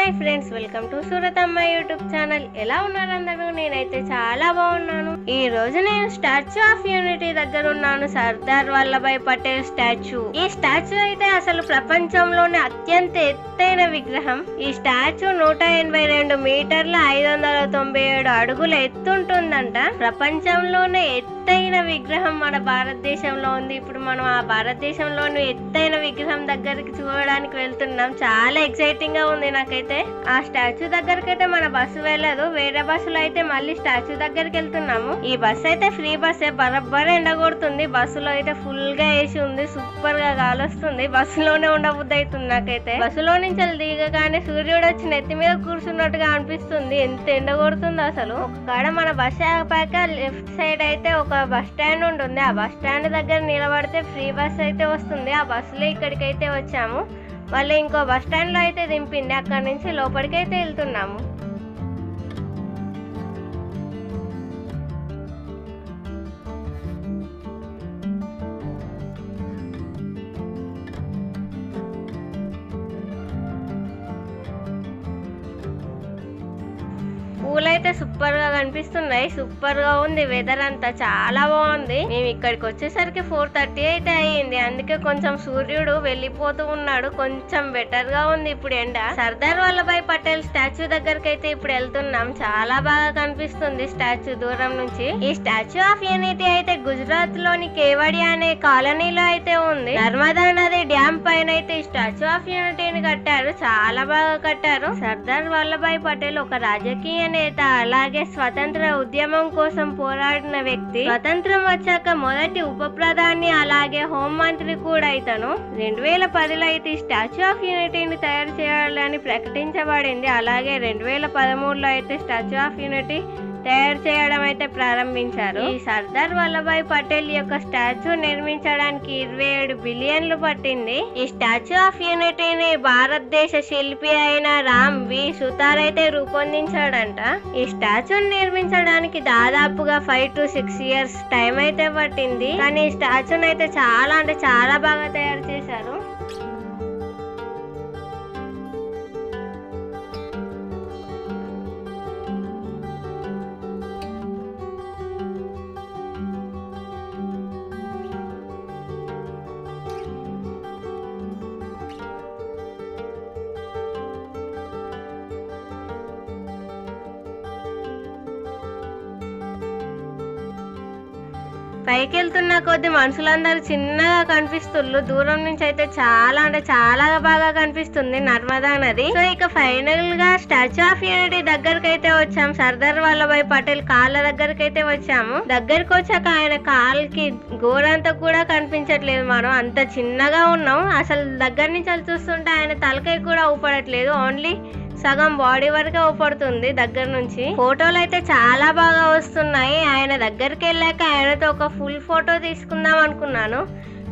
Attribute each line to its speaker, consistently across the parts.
Speaker 1: Hi friends welcome to Surathamma YouTube channel. ఎలా ఉన్నారు అందరూ? నేనైతే చాలా బాగున్నాను. ఈ రోజు నేను స్టాచ్యూ ఆఫ్ యూనిటీ దగ్గర ఉన్నాను. సర్దార్ వల్లభాయ్ పటేల్ స్టాచ్యూ. ఈ స్టాచ్యూ అయితే అసలు ప్రపంచంలోనే అత్యంత ఎత్తైన విగ్రహం. ఈ స్టాచ్యూ నూట ఎనభై రెండు మీటర్ల ఐదు వందల తొంభై ఏడు అడుగుల ఎత్తుంటుందంట ప్రపంచంలోనే ఎత్తైన విగ్రహం మన భారతదేశంలో ఉంది. ఇప్పుడు మనం ఆ భారతదేశంలోని ఎత్తైన విగ్రహం దగ్గరికి చూడడానికి వెళ్తున్నాం. చాలా ఎక్సైటింగ్గా ఉంది నాకైతే. ఆ స్టాచ్యూ దగ్గరికి అయితే మన బస్సు వెళ్ళదు. వేరే బస్సులో అయితే మళ్ళీ స్టాచ్యూ దగ్గరికి వెళ్తున్నాము. ఈ బస్సు అయితే ఫ్రీ బస్సే బరబ్బర్ ఎండ కొడుతుంది. బస్సులో అయితే ఫుల్గా వేసి ఉంది. సూపర్గా గాలొస్తుంది బస్సులోనే ఉండబుద్ధి అవుతుంది నాకైతే. బస్సులో నుంచి దిగగానే సూర్యుడు వచ్చి నెత్తి మీద కూర్చున్నట్టుగా అనిపిస్తుంది. ఎంత ఎండ కొడుతుందో అసలు. ఒక కాడ మన బస్ ఆపాక లెఫ్ట్ సైడ్ అయితే ఒక ఒక బస్ స్టాండ్ ఉంటుంది. ఆ బస్ స్టాండ్ దగ్గర నిలబడితే ఫ్రీ బస్ అయితే వస్తుంది. ఆ బస్సులో ఇక్కడికి అయితే వచ్చాము. మళ్ళీ ఇంకో బస్ స్టాండ్లో అయితే దింపింది. అక్కడ నుంచి లోపలికి అయితే వెళ్తున్నాము. పూలైతే సూపర్గా కనిపిస్తున్నాయి. సూపర్గా ఉంది. వెదర్ అంతా చాలా బాగుంది. మేము ఇక్కడికి వచ్చేసరికి ఫోర్ థర్టీ అయితే అయ్యింది. అందుకే కొంచెం సూర్యుడు వెళ్ళిపోతూ ఉన్నాడు. కొంచెం బెటర్గా ఉంది ఇప్పుడు ఎండ. సర్దార్ వల్లభాయ్ పటేల్ స్టాచ్యూ దగ్గరకి అయితే ఇప్పుడు వెళ్తున్నాం. చాలా బాగా కనిపిస్తుంది స్టాచ్యూ దూరం నుంచి. ఈ స్టాచ్యూ ఆఫ్ యూనిటీ అయితే గుజరాత్లోని కేవడి అనే కాలనీలో అయితే ఉంది. నర్మదా నది డ్యామ్ పైన అయితే ఈ స్టాచ్యూ ఆఫ్ యూనిటీని కట్టారు. చాలా బాగా కట్టారు. సర్దార్ వల్లభాయ్ పటేల్ ఒక రాజకీయ నేత. అలాగే స్వతంత్ర ఉద్యమం కోసం పోరాడిన వ్యక్తి స్వతంత్రం వచ్చాక మొదటి ఉప ప్రధాని అలాగే హోం మంత్రి కూడా ఇతను. రెండు వేల పదిలో అయితే స్టాచ్యూ ఆఫ్ యూనిటీని తయారు చేయాలని ప్రకటించబడింది. అలాగే రెండు వేల పదమూడులో అయితే స్టాచ్యూ ఆఫ్ యూనిటీ తయారు చేయడం అయితే ప్రారంభించారు. ఈ సర్దార్ వల్లభాయ్ పటేల్ యొక్క స్టాచ్యూ నిర్మించడానికి ఇరవై ఏడు బిలియన్లు పట్టింది. ఈ స్టాచ్యూ ఆఫ్ యూనిటీని భారతదేశ శిల్పి అయిన రామ్ వి. సుతార్ అయితే రూపొందించాడంట. ఈ స్టాచ్యూని నిర్మించడానికి దాదాపుగా five to six years time అయితే పట్టింది. కానీ ఈ స్టాచ్యూని అయితే చాలా అంటే చాలా బాగా తయారు చేశారు. పైకి వెళ్తున్న కొద్ది మనుషులందరూ చిన్నగా కనిపిస్తుండ్రు దూరం నుంచి అయితే చాలా అంటే చాలా బాగా కనిపిస్తుంది నర్మదా నది. సో ఇక ఫైనల్గా స్టాచ్యూ ఆఫ్ యూనిటీ దగ్గరకు అయితే వచ్చాం. సర్దార్ వల్లభాయ్ పటేల్ కాళ్ళ దగ్గరకు అయితే వచ్చాము. దగ్గరికి వచ్చాక ఆయన కాల్కి గోరంతా కూడా కనిపించట్లేదు మనం. అంత చిన్నగా ఉన్నాం. అసలు దగ్గర నుంచి చూస్తుంటే ఆయన తలకాయ కూడా ఊపడట్లేదు. ఓన్లీ సగం బాడీ వరకే ఊపడుతుంది దగ్గర నుంచి. ఫోటోలు అయితే చాలా బాగా వస్తున్నాయి. ఆయన దగ్గరికి వెళ్ళాక ఆయనతో ఒక ఫుల్ ఫోటో తీసుకుందాం అనుకున్నాను.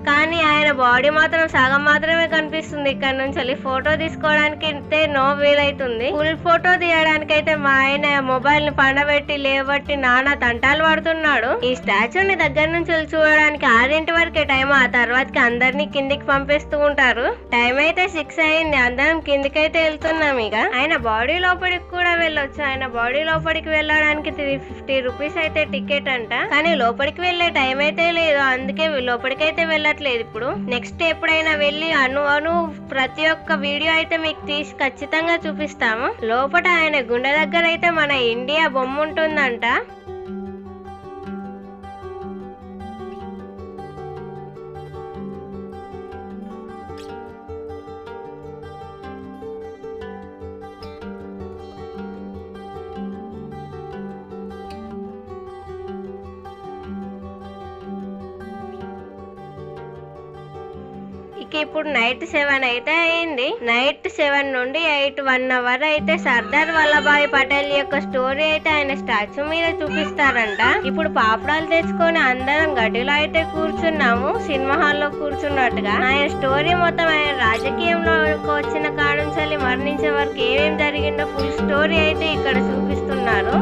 Speaker 1: కానీ ఆయన బాడీ మాత్రం సగం మాత్రమే కనిపిస్తుంది. ఇక్కడ నుంచి వెళ్ళి ఫోటో తీసుకోవడానికి అయితే నో వీలైతుంది. ఫుల్ ఫోటో తీయడానికి అయితే మా ఆయన మొబైల్ని పండబెట్టి లేబట్టి నానా తంటాలు పడుతున్నాడు. ఈ స్టాచ్యూని దగ్గర నుంచి వెళ్ళి చూడడానికి ఆరింటి వరకే టైం ఆ తర్వాతకి అందరినీ కిందికి పంపిస్తూ ఉంటారు. టైం అయితే సిక్స్ అయింది. అందరం కిందికైతే వెళ్తున్నాం ఇక. ఆయన బాడీ లోపలికి కూడా వెళ్ళొచ్చు. ఆయన బాడీ లోపలికి వెళ్ళడానికి త్రీ ఫిఫ్టీ రూపీస్ అయితే టికెట్ అంట. కానీ లోపలికి వెళ్ళే టైం అయితే లేదు. అందుకే లోపలికైతే వెళ్ళట్లేదు ఇప్పుడు. నెక్స్ట్ ఎప్పుడైనా వెళ్ళి అను అను ప్రతి ఒక్క వీడియో అయితే మీకు తీసి ఖచ్చితంగా చూపిస్తాము. లోపల ఆయన గుండె దగ్గర అయితే మన ఇండియా బొమ్మ ఉంటుందంట. ఇక ఇప్పుడు నైట్ సెవెన్ అయితే అయింది. నైట్ సెవెన్ నుండి ఎయిట్ వన్ అవర్ అయితే సర్దార్ వల్లభాయ్ పటేల్ యొక్క స్టోరీ అయితే ఆయన స్టాచ్యూ మీద చూపిస్తారంట. ఇప్పుడు పాపడాలు తెచ్చుకొని అందరం గడిలో అయితే కూర్చున్నాము. సినిమా హాల్లో కూర్చున్నట్టుగా. ఆయన స్టోరీ మొత్తం ఆయన రాజకీయంలో వచ్చిన కాడ నుంచి మరణించే వరకు ఏమేమి జరిగిందో ఫుల్ స్టోరీ అయితే ఇక్కడ చూపిస్తున్నారు.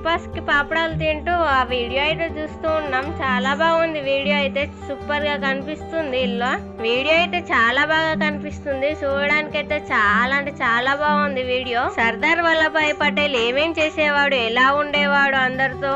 Speaker 1: టైంపాస్కి పాపడాలు తింటూ ఆ వీడియో అయితే చూస్తూ ఉన్నాం. చాలా బాగుంది వీడియో అయితే. సూపర్గా కనిపిస్తుంది ఇల్లు. వీడియో అయితే చాలా బాగా కనిపిస్తుంది. చూడడానికి అయితే చాలా అంటే చాలా బాగుంది వీడియో. సర్దార్ వల్లభాయ్ పటేల్ ఏమేం చేసేవాడు? ఎలా ఉండేవాడు అందరితో?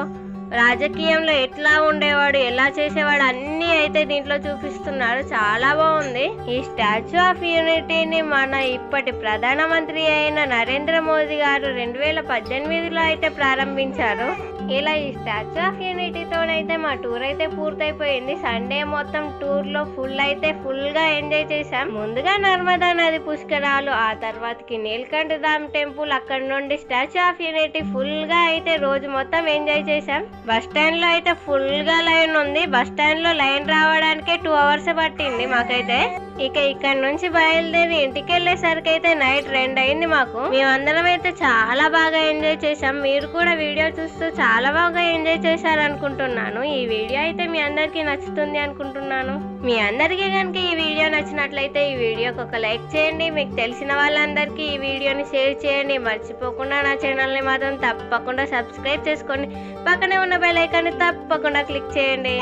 Speaker 1: రాజకీయంలో ఎట్లా ఉండేవాడు ఎలా చేసేవాడు అన్ని అయితే దీంట్లో చూపిస్తున్నాడు చాలా బాగుంది. ఈ స్టాచ్యూ ఆఫ్ యూనిటీని మన ఇప్పటి ప్రధానమంత్రి అయిన నరేంద్ర మోదీ గారు రెండు వేల పద్దెనిమిదిలో అయితే ప్రారంభించారు. ఇలా ఈ స్టాచ్యూ ఆఫ్ యూనిటీతోనైతే మా టూర్ అయితే పూర్తయిపోయింది. సండే మొత్తం టూర్లో ఫుల్ అయితే ఫుల్గా ఎంజాయ్ చేసాం ముందుగా నర్మదా నది పుష్కరాలు ఆ తర్వాతకి నీల్కంఠ ధామ్ టెంపుల్ అక్కడ నుండి స్టాచ్యూ ఆఫ్ యూనిటీ ఫుల్గా అయితే రోజు మొత్తం ఎంజాయ్ చేసాం బస్ స్టాండ్లో అయితే ఫుల్గా లైన్ ఉంది. బస్ స్టాండ్లో లైన్ రావడానికే టూ అవర్స్ పట్టింది మాకైతే. ఇక ఇక్కడ నుంచి బయలుదేరి ఇంటికి వెళ్ళేసరికి అయితే నైట్ రెండు అయింది మాకు. మేమందరం అయితే చాలా బాగా ఎంజాయ్ చేసాం మీరు కూడా వీడియో చూస్తూ చాలా బాగా ఎంజాయ్ చేశారనుకుంటున్నాను. ఈ వీడియో అయితే మీ అందరికీ నచ్చుతుంది అనుకుంటున్నాను. మీ అందరికీ కనుక ఈ వీడియో నచ్చినట్లయితే ఈ వీడియోకి ఒక లైక్ చేయండి. మీకు తెలిసిన వాళ్ళందరికీ ఈ వీడియోని షేర్ చేయండి. మర్చిపోకుండా నా ఛానల్ని మాత్రం తప్పకుండా సబ్స్క్రైబ్ చేసుకోండి. పక్కనే ఉన్న బెల్ ఐకాన్ని తప్పకుండా క్లిక్ చేయండి.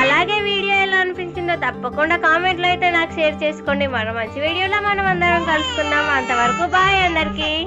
Speaker 1: అలాగే వీడియో ఎలా అనిపించిందో తప్పకుండా కామెంట్లో అయితే నాకు షేర్ చేసుకోండి. మరో మంచి వీడియోలో మనం అందరం కలుసుకుందాం. అంతవరకు బాయ్ అందరికీ.